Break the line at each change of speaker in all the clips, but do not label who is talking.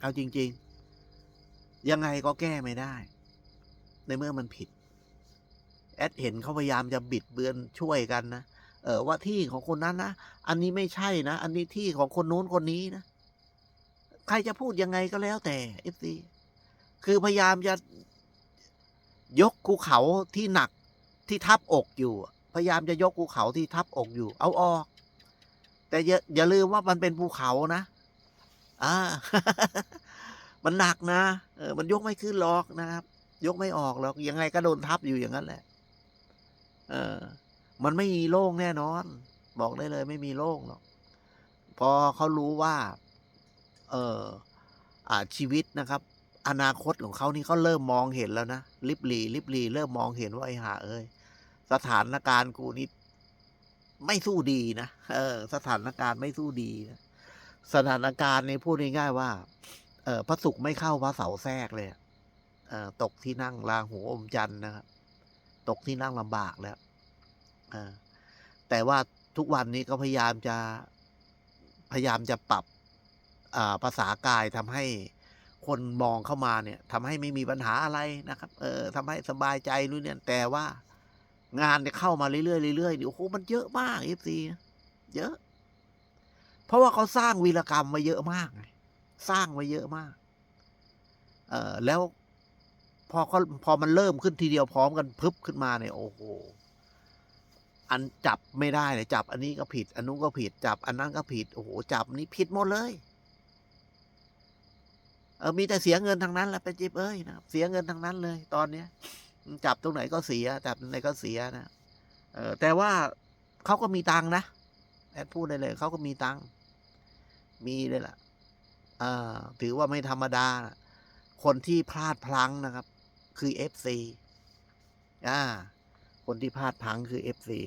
เอาจริง ๆ ยังไงก็แก้ไม่ได้ ในเมื่อมันผิด แอดเห็นเขาพยายามจะบิดเบือนช่วยกันนะเออว่าที่ของคนนั้นนะอันนี้ไม่ใช่นะ อันนี้ที่ของคนนู้นคนนี้นะใครจะพูดยังไงก็แล้วแต่เอฟซีคือพยายามจะยกภูเขาที่หนักที่ทับอกอยู่ พยายามจะยกภูเขาที่ทับอกอยู่ เอาออก แต่อย่าอย่าลืมว่ามันเป็นภูเขานะ อ่า มันหนักนะเออมันยกไม่ขึ้นหรอกนะครับ ยกไม่ออกหรอกยังไงก็โดนทับอยู่อย่างนั้นแหละ เออ มันไม่มีโล่งแน่นอน บอกได้เลย ไม่มีโล่งหรอก พอเขารู้ว่า เอออ่าชีวิตนะครับ อนาคตของเขานี่เขาเริ่มมองเห็นแล้วนะลิบลีลิบลีเริ่มมองเห็นว่าไอ้ห่าเอ้ยสถานการณ์กูนี่ไม่สู้ดีนะเออ สถานการณ์ไม่สู้ดีนะ สถานการณ์นี่พูดง่ายๆว่าเออพระศุกร์ไม่เข้าพระเสาแทรกเลยเออตกที่นั่งราหูอมจันทร์นะครับตกที่นั่งลำบากแล้วออแต่ว่าทุกวันนี้ก็พยายามจะพยายามจะปรับภาษากายทำให้คนมองเข้ามาเนี่ยทำให้ไม่มีปัญหาอะไรนะครับ เออทำให้สบายใจนู่นเนี่ยแต่ว่างานเนี่ยเข้ามาเรื่อยๆเรื่อยๆเดี๋ยวโอ้โหมันเยอะมากเอฟซีเยอะ เพราะว่าเขาสร้างวีรกรรมมาเยอะมากไงสร้างมาเยอะมาก เออแล้วพอเขาพอมันเริ่มขึ้นทีเดียวพร้อมกันพึบขึ้นมาเนี่ยโอ้โห อันจับไม่ได้เลยจับอันนี้ก็ผิด อันนู้นก็ผิด จับ อันนั้นก็ผิด โอ้โห จับนี้ผิดหมดเลย เออมีแต่เสียเงินทางนั้นแหละเป็นจิบเอ้ยนะเสียเงินทางนั้นเลย ตอนเนี้ย จับตรงไหนก็เสีย จับตรงไหนก็เสียนะ เออแต่ว่าเขาก็มีตังนะแอดพูดได้เลย เขาก็มีตังค์ มีเลยล่ะอ่าถือว่าไม่ธรรมดานะคนที่พลาดพลั้งนะครับ คือเอฟซีอ่า คนที่พลาดพลั้งคือเอฟซี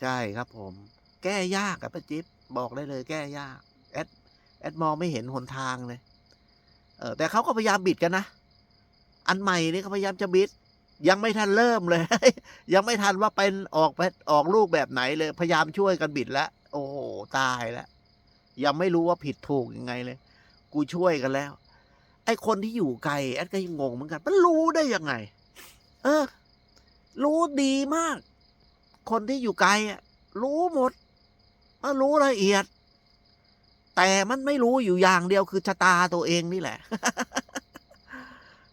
ใช่ครับผม แก้ยากอะป้าจิ๊บบอกได้เลย แก้ยาก แอด แอดมองไม่เห็นหนทางเลย เออแต่เขาก็พยายามบิดกันนะ อันใหม่นี่เขาพยายามจะบิด ยังไม่ทันเริ่มเลย ยังไม่ทันว่าเป็นออกไปออกลูกแบบไหนเลย พยายามช่วยกันบิดแล้ว โอ้โห ตายแล้วยังไม่รู้ว่าผิดถูกยังไงเลย กูช่วยกันแล้ว ไอ้คนที่อยู่ไกลแอดก็ยังงงเหมือนกัน มันรู้ได้ยังไง เออ รู้ดีมาก คนที่อยู่ไกลอะรู้หมดมันรู้ละเอียด แต่มันไม่รู้อยู่อย่างเดียวคือชะตาตัวเองนี่แหละ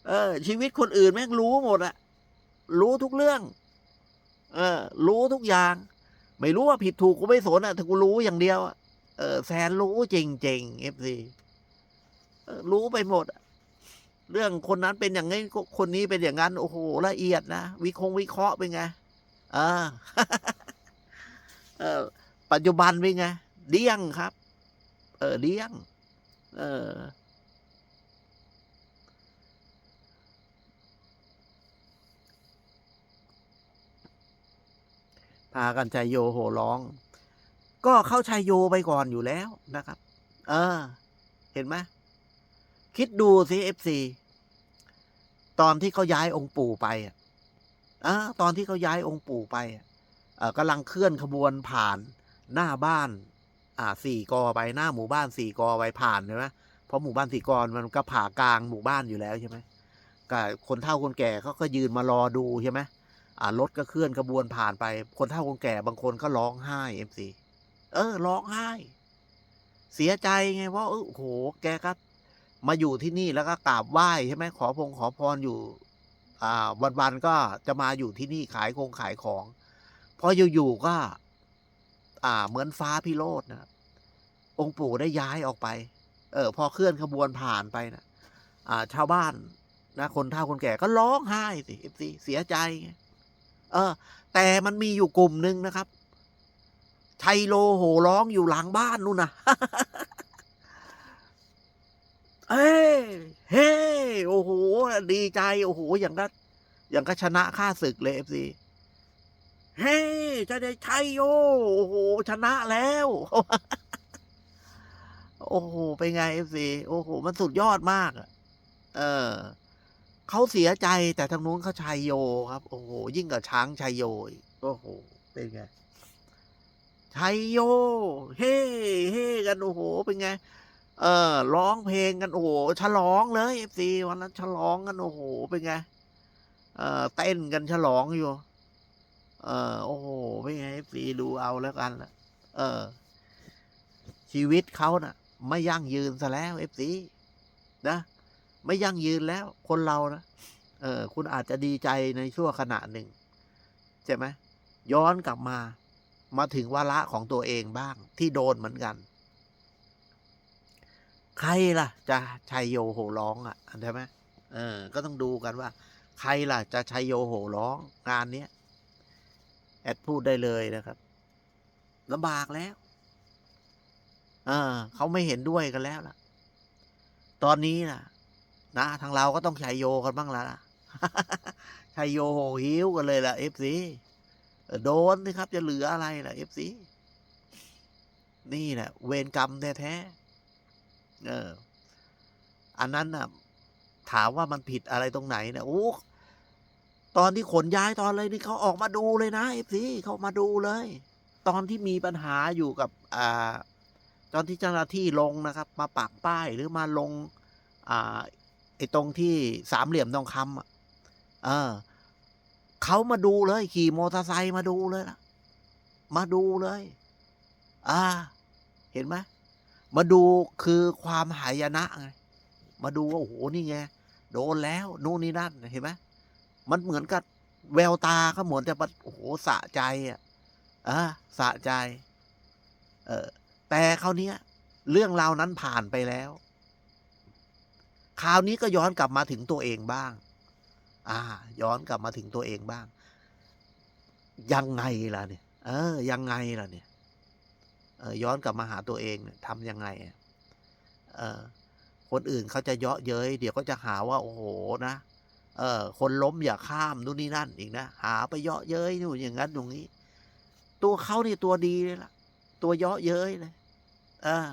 เออ ชีวิตคนอื่นแม่งรู้หมดอะ รู้ทุกเรื่อง เออ รู้ทุกอย่าง ไม่รู้ว่าผิดถูกกูไม่สนอะแต่กูรู้อย่างเดียวอะเออแสนรู้จริงๆเอฟซีรู้ไปหมดเรื่องคนนั้นเป็นอย่างนี้คนนี้เป็นอย่างนั้น โอ้โหละเอียดนะวิคงวิเคราะห์เป็นไงอ่าเออ ปัจจุบันเป็นไงเดี้ยงครับ เออเดี้ยง เออ พากันชัยโยโห่ร้อง ก็เข้าชัยโยไปก่อนอยู่แล้วนะครับ เออ เห็นไหมคิดดูสิเอฟซีตอนที่เขาย้ายองค์ปู่ไปอะออตอนที่เขาย้ายองค์ปู่ไปอะกำลังเคลื่อนขบวนผ่านหน้าบ้าน อ่าสี่กอไปหน้าหมู่บ้านสี่กอไปผ่านใช่ไหมเพราะหมู่บ้านสี่กอมันก็ผ่ากลางหมู่บ้านอยู่แล้วใช่ไหมก็คนเฒ่าคนแก่เขาก็ยืนมารอดูใช่ไหม รถก็เคลื่อนขบวนผ่านไป คนเฒ่าคนแก่บางคนก็ร้องไห้เอ็มซีเออร้องไห้ เสียใจไงเพราะเออโห แกก็มาอยู่ที่นี่แล้วก็กราบไหว้ใช่ไหมขอพงขอพรอยู่ อ่า วันๆก็จะมาอยู่ที่นี่ขายคงขายของ พออยู่ๆก็ อ่า เหมือนฟ้าพิโรธนะองค์ปู่ได้ย้ายออกไป เออ พอเคลื่อนขบวนผ่านไปนะอ่า ชาวบ้านนะคนเฒ่าคนแก่ก็ร้องไห้สิเอฟซีเสียใจไง เออ แต่มันมีอยู่กลุ่มหนึ่งนะครับชัยโลโหร้องอยู่หลังบ้านนู่นนะเอ้เฮ้โอ้โห ดีใจ โอ้โห อย่างก็อย่างก็ชนะค่าศึกเลยเอฟซีเฮ้จะได้ชัยโยโอ้โห ชนะแล้ว โอ้โห เป็นไงเอฟซีโอ้โห มันสุดยอดมากอะเออ เขาเสียใจแต่ทางนู้นเขาชัยโยครับ โอ้โห ยิ่งกับช้างชัยโยกโอ้โห เป็นไงชชัยโย เฮ่เฮ่กันโอ้โห เป็นไง เออร้องเพลงกันโอ้โหฉลองเลยเอฟซีวันนั้นฉลองกันโอ้โห เป็นไง เออเต้นกันฉลองอยู่ เออโอ้โห เป็นไงเอฟซีดูเอาแล้วกันละเออ ชีวิตเขาน่ะ ไม่ยั่งยืนซะแล้วเอฟซีนะ ไม่ยั่งยืนแล้วคนเรานะเออคุณอาจจะดีใจในชั่วขณะหนึ่งใช่ไหมย้อนกลับมา มาถึงวาระของตัวเองบ้าง ที่โดนเหมือนกัน ใครล่ะ จะชัยโยโหร้องอะใช่ไหมเออ ก็ต้องดูกันว่า ใครล่ะ จะชัยโยโหร้องงานเนี้ยแอดพูดได้เลยนะครับลำบากแล้วเออเขาไม่เห็นด้วยกันแล้วล่ะ ตอนนี้นะ นะทางเราก็ต้องชัยโยกันบ้างแล้วล่ะชัยโยโหหิวกันเลยล่ะเอฟซีโดนสิครับจะเหลืออะไรล่ะเอฟซีนี่แหละเวรกรรมแท้ๆเออ อันนั้นน่ะ ถามว่ามันผิดอะไรตรงไหนเนะโอ้ตอนที่ขนย้ายตอนเลยนี่เขาออกมาดูเลยนะเอฟซีเขามาดูเลย ตอนที่มีปัญหาอยู่กับ อ่า ตอนที่เจ้าหน้าที่ลงนะครับ มาปักป้ายหรือมาลง อ่า ไอ้ตรงที่สามเหลี่ยมทองคำอะเออเขามาดูเลย ขี่มอเตอร์ไซค์มาดูเลยล่ะ มาดูเลย อ่า เห็นไหมมาดูคือความหายนะไงมาดูว่าโอ้โหนี่ไงโดนแล้วนู่นนี่นั่นเห็นไหมมันเหมือนกับแววตาเขาเหมือนจะแบบโอ้โหสะใจอะอ่าสะใจ เออแต่คราวเนี้ยเรื่องราวนั้นผ่านไปแล้ว คราวนี้ก็ย้อนกลับมาถึงตัวเองบ้าง อ่า ย้อนกลับมาถึงตัวเองบ้าง ยังไงล่ะเนี่ย เออ ยังไงล่ะเนี่ยเออย้อนกลับมาหาตัวเองเนี่ยทำยังไงเออคนอื่นเขาจะเยาะเย้ยเดี๋ยวก็จะหาว่า โอ้โหนะ เออคนล้มอย่าข้ามนู่นนี่นั่นอีกนะหาไปเยาะเย้ยนู่นอย่างนั้นตรงนี้ ตัวเขานี่ตัวดีเลยล่ะ ตัวเยาะเย้ยเลยเออ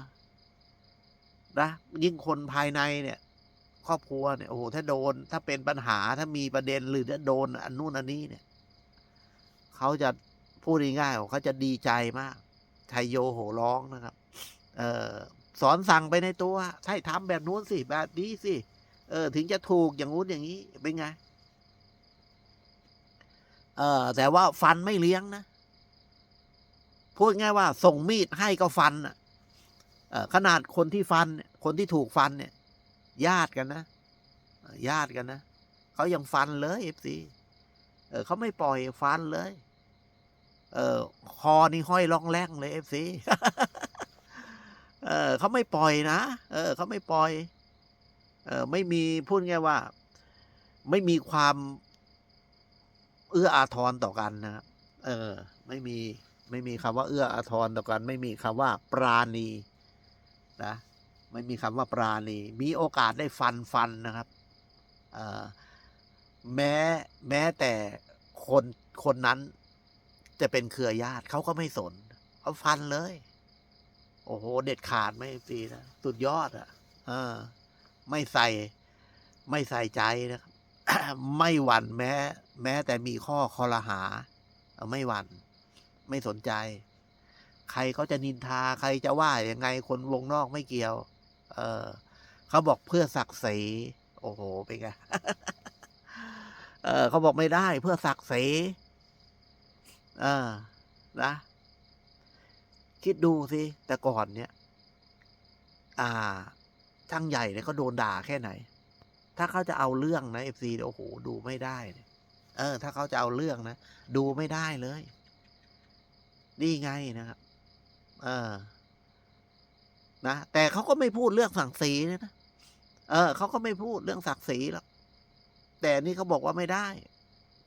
นะยิ่งคนภายในเนี่ย ครอบครัวเนี่ยโอ้โหถ้าโดน ถ้าเป็นปัญหาถ้ามีประเด็นหรือถ้าโดนอันนู่นอันนี้เนี่ยเขาจะพูดง่ายๆเขาจะดีใจมากชัยโยโหร้องนะครับ เออสอนสั่งไปในตัวใช่ทำแบบนู้นสิแบบนี้สิเออ ถึงจะถูกอย่างนู้นอย่างนี้เป็นไงเออแต่ว่าฟันไม่เลี้ยงนะพูดง่ายว่า ส่งมีดให้ก็ฟันอะขนาดคนที่ฟัน คนที่ถูกฟันเนี่ย ญาติกันนะ ญาติกันนะเขายังฟันเลยเอฟซีเออเขาไม่ปล่อยฟันเลย เออคอนี่ห้อยล่องแรงเลยเอฟซีเออเขาไม่ปล่อยนะ เออเขาไม่ปล่อย เออไม่มีพูดง่ายว่า ไม่มีความเอื้ออาทรต่อกันนะครับเออ ไม่มีไม่มีคำว่าเอื้ออาทรต่อกัน ไม่มีคำว่าปราณีนะ ไม่มีคำว่าปราณีมีโอกาสได้ฟันฟันนะครับแม้แม้แต่คนคนนั้นจะเป็นเครือญาติเขาก็ไม่สนเขาฟันเลย โอ้โห เด็ดขาดไม่ฟีนะสุดยอดอะ่ะไม่ใส่ไม่ใส่ใจนะครับไม่หวั่นแม้ แม้แต่มีข้อคอรหา ไม่หวั่นไม่สนใจ ใครเขาจะนินทาใครจะว่ายังไงคนวงนอกไม่เกี่ยว เออเขาบอกเพื่อศักดิ์ศรีโอ้โหเป็นไงเออเขาบอกไม่ได้เพื่อศักดิ์ศรีเออนะ คิดดูสิแต่ก่อนเนี่ย อ่าช่างใหญ่เนี่ยเขาโดนด่าแค่ไหน ถ้าเขาจะเอาเรื่องนะเอฟซีโอ้โหดูไม่ได้เนี่ยเออ ถ้าเขาจะเอาเรื่องนะ ดูไม่ได้เลย นี่ไงนะครับ เออ นะแต่เขาก็ไม่พูดเรื่องศักดิ์ศรีนะ เออเขาก็ไม่พูดเรื่องศักดิ์ศรีหรอกแต่นี่เขาบอกว่าไม่ได้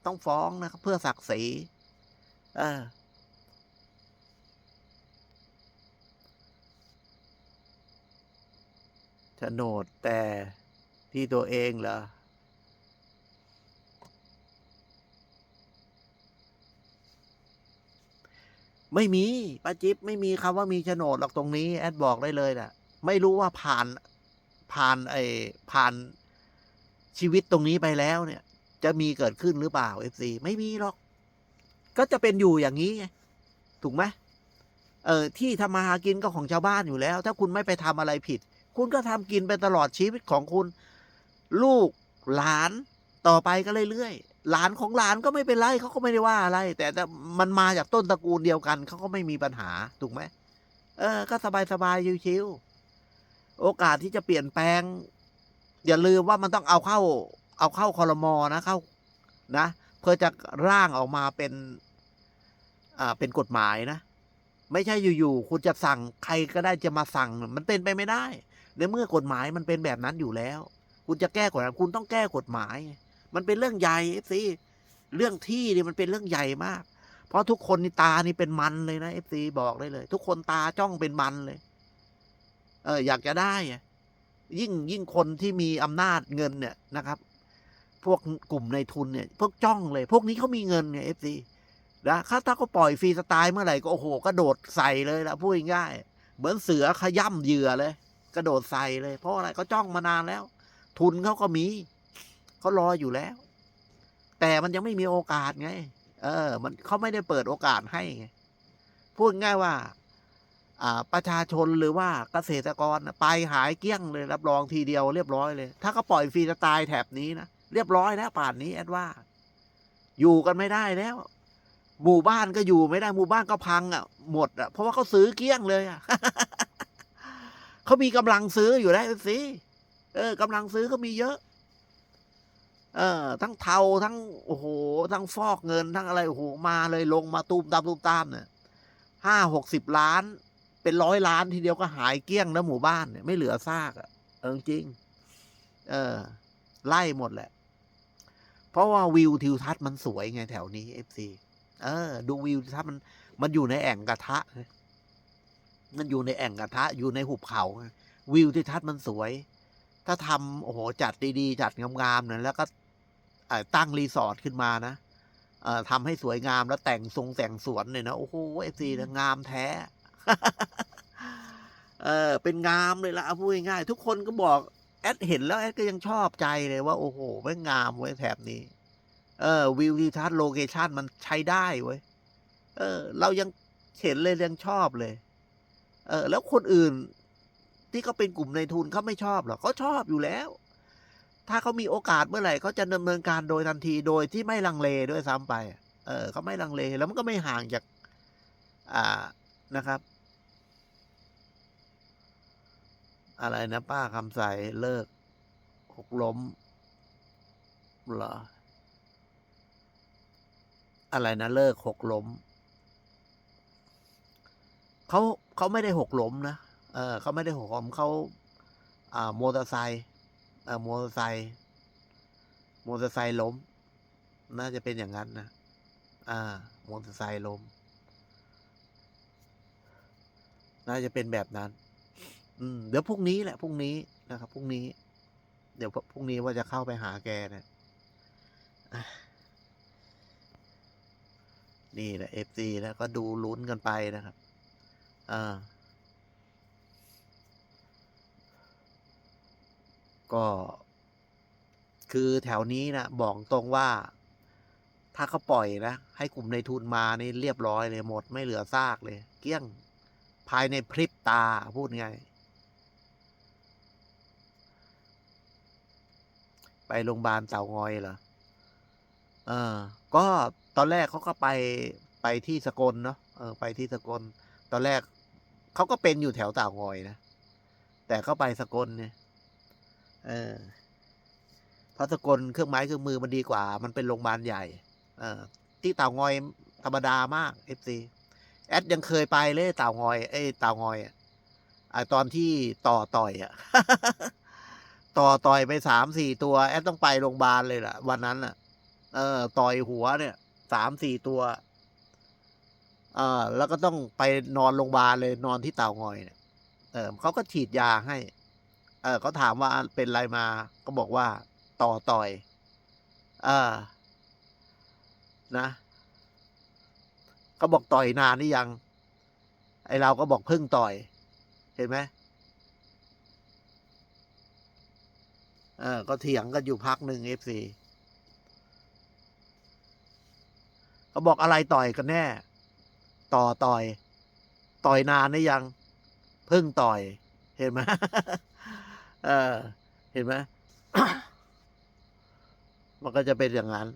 ต้องฟ้องนะครับเพื่อศักดิ์ศรีเออโฉนดแต่ที่ตัวเองเหรอ ไม่มีป้าจิ๊บไม่มีคำว่ามีโฉนดหรอกตรงนี้ แอดบอกได้เลยนะไม่รู้ว่าผ่านผ่านไอ้ผ่านชีวิตตรงนี้ไปแล้วเนี่ย จะมีเกิดขึ้นหรือเปล่าเอฟซีไม่มีหรอก ก็จะเป็นอยู่อย่างนี้ไงถูกไหมเออที่ทำมาหากินก็ของชาวบ้านอยู่แล้ว ถ้าคุณไม่ไปทำอะไรผิด คุณก็ทำกินไปตลอดชีวิตของคุณ ลูกหลานต่อไปก็เรื่อยๆ หลานของหลานก็ไม่เป็นไรเขาก็ไม่ได้ว่าอะไร แต่มันมาจากต้นตระกูลเดียวกันเขาก็ไม่มีปัญหาถูกไหมเออ ก็สบายสบายชิวๆโอกาสที่จะเปลี่ยนแปลง อย่าลืมว่ามันต้องเอาเข้า เอาเข้าคอรมอนะเข้า นะเพื่อจะร่างออกมาเป็นอ่าเป็นกฎหมายนะ ไม่ใช่อยู่ๆคุณจะสั่งใครก็ได้จะมาสั่ง มันเป็นไปไม่ได้ในเมื่อกฎหมายมันเป็นแบบนั้นอยู่แล้ว คุณจะแก้กฎหมายคุณต้องแก้กฎหมาย มันเป็นเรื่องใหญ่สิเรื่องที่นี่มันเป็นเรื่องใหญ่มาก เพราะทุกคนนี่ตานี่เป็นมันเลยนะเอฟซีบอกได้เลย ทุกคนตาจ้องเป็นมันเลย เออ อยากจะได้ยิ่งยิ่งคนที่มีอำนาจเงินเนี่ยนะครับ พวกกลุ่มในทุนเนี่ย พวกจ้องเลย พวกนี้เขามีเงินเนี่ยเอฟซีนะถ้าถ้าเขาปล่อยฟรีสไตล์เมื่อไหร่ก็โอ้โหกระโดดใส่เลยละพูดง่ายเหมือนเสือขย่ำเหยื่อเลย กระโดดใส่เลย เพราะอะไรเขาจ้องมานานแล้ว ทุนเขาก็มี เขารออยู่แล้ว แต่มันยังไม่มีโอกาสไง เออ มันเขาไม่ได้เปิดโอกาสให้ไงพูดง่ายว่าอ่าประชาชนหรือว่าเกษตรกรไปหายเกี้ยงเลย รับรองทีเดียวเรียบร้อยเลย ถ้าเขาปล่อยฟรีสไตล์แถบนี้นะเรียบร้อยแล้วป่านนี้แอดว่า อยู่กันไม่ได้แล้ว หมู่บ้านก็อยู่ไม่ได้หมู่บ้านก็พังอะหมดอะเพราะว่าเขาซื้อเกี้ยงเลยอะเขามีกำลังซื้ออยู่แล้วสิเออกำลังซื้อก็มีเยอะ เออ ทั้งเทาทั้งโอ้โหทั้งฟอกเงินทั้งอะไรโอ้โหมาเลยลงมาตูมตามตูมตามเนี่ยห้าหกสิบล้าน เป็นร้อยล้านทีเดียวก็หายเกลี้ยงแล้วหมู่บ้านเนี่ยไม่เหลือซากอะเออจริง เออ ไล่หมดแหละ เพราะว่าวิวทิวทัศน์มันสวยไงแถวนี้เอฟซีเออ ดูวิวทิวทัศน์มัน มันอยู่ในแอ่งกระทะมันอยู่ในแอ่งกระทะอยู่ในหุบเขาไงวิวทิวทัศน์มันสวย ถ้าทำโอ้โหจัดดีๆจัดงามๆเนี่ยแล้วก็ ตั้งรีสอร์ทขึ้นมานะเอ่อทำให้สวยงามแล้วแต่งทรงแต่งสวนเนี่ยนะโอ้โหเอฟซีงามแท้ เออเป็นงามเลยละเอาพูดง่ายๆทุกคนก็บอกแอดเห็นแล้วแอดก็ยังชอบใจเลยว่า โอ้โหไม่งามเว้ยแถบนี้ เออวิวทิวทัศน์โลเคชันมันใช้ได้เว้ยเออ เรายังเห็นเลยยังชอบเลย เออ แล้วคนอื่นที่เขาเป็นกลุ่มในทุนเขาไม่ชอบหรอกเขาชอบอยู่แล้ว ถ้าเขามีโอกาสเมื่อไหร่เขาจะดำเนินการโดยทันทีโดยที่ไม่ลังเลด้วยซ้ำไป เออเขาไม่ลังเลแล้วมันก็ไม่ห่างจาก อ่านะครับ อะไรนะป้าคำใสเลิกหกล้มเหรอ อะไรนะเลิกหกล้มเขาเขาไม่ได้หกล้มนะเออเขาไม่ได้หกล้มเขาอ่า มอเตอร์ไซค์ เออมอเตอร์ไซค์มอเตอร์ไซค์ล้ม น่าจะเป็นอย่างนั้นนะอ่ามอเตอร์ไซค์ล้ม น่าจะเป็นแบบนั้น อืม เดี๋ยวพรุ่งนี้แหละพรุ่งนี้นะครับพรุ่งนี้ เดี๋ยวพรุ่งนี้ว่าจะเข้าไปหาแกเนะอะนี่แหละเอฟซีแล้วก็ดูลุ้นกันไปนะครับ อ่า ก็ คือแถวนี้นะบอกตรงว่า ถ้าเขาปล่อยนะ ให้กลุ่มในทุนมานี่เรียบร้อยเลยหมดไม่เหลือซากเลย เกลี้ยงภายในพริบตาพูดไง ไปโรงพยาบาลเต่างอยเหรอเออ ก็ตอนแรกเขาก็ไปไปที่สกลเนาะเออ ไปที่สกล ตอนแรกเขาก็เป็นอยู่แถวเต่างอยนะ แต่เขาไปสกลเนี่ย เออเพราะสกลเครื่องไม้เครื่องมือมันดีกว่า มันเป็นโรงพยาบาลใหญ่ เออที่เต่างอยธรรมดามากเอฟซีแอดยังเคยไปเลยเต่างอยเอ้เต่างอยอะอะตอนที่ต่อต่อยอะต่อต่อยไปสามสี่ตัวแอดต้องไปโรงพยาบาลเลยล่ะ วันนั้นอะ เออ ต่อยหัวเนี่ยสามสี่ตัว เออแล้วก็ต้องไปนอนโรงพยาบาลเลยนอนที่เต่างอยเนี่ยเออเขาก็ฉีดยาให้ เออเขาถามว่าเป็นอะไรมา ก็บอกว่า ต่อต่อย เออ นะเขาบอกต่อยนานนี่ยัง ไอเราก็บอกเพิ่งต่อย เห็นไหมเออ ก็เถียงกันอยู่พักหนึ่งเอฟซีเขาบอกอะไรต่อยกันแน่ ต่อต่อย ต่อยนานหรือยัง เพิ่งต่อย เห็นไหม เออ เห็นไหม มันก็จะเป็นอย่างนั้น